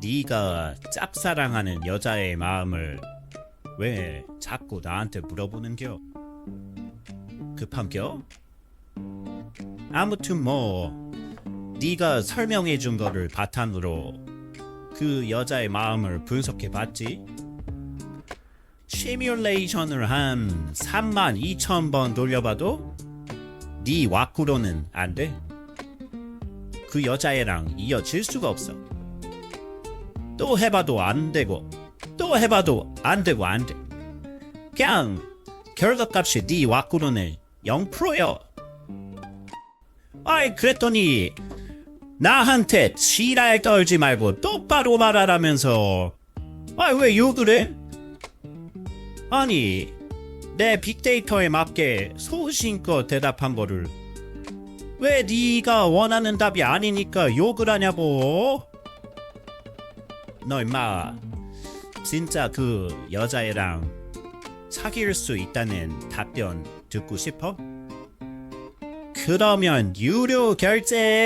네가 짝사랑하는 여자의 마음을 왜 자꾸 나한테 물어보는겨? 급한겨? 아무튼 뭐 네가 설명해 준 거를 바탕으로 그 여자의 마음을 분석해 봤지. 시뮬레이션을 한 3만 2천 번 돌려봐도 네 와꾸로는 안 돼. 그 여자애랑 이어질 수가 없어. 또 해봐도 안 되고 또 해봐도 안 되고 안 돼. 그냥 결과값이 네 와꾸로는 0%요. 아이 그랬더니 나한테 지랄 떨지 말고 똑바로 말하라면서 아이 왜 욕을 해? 아니 내 빅데이터에 맞게 소신껏 대답한 거를 왜 네가 원하는 답이 아니니까 욕을 하냐고 너 임마 진짜 그 여자애랑 사귈 수 있다는 답변 듣고 싶어? 그러면 유료 결제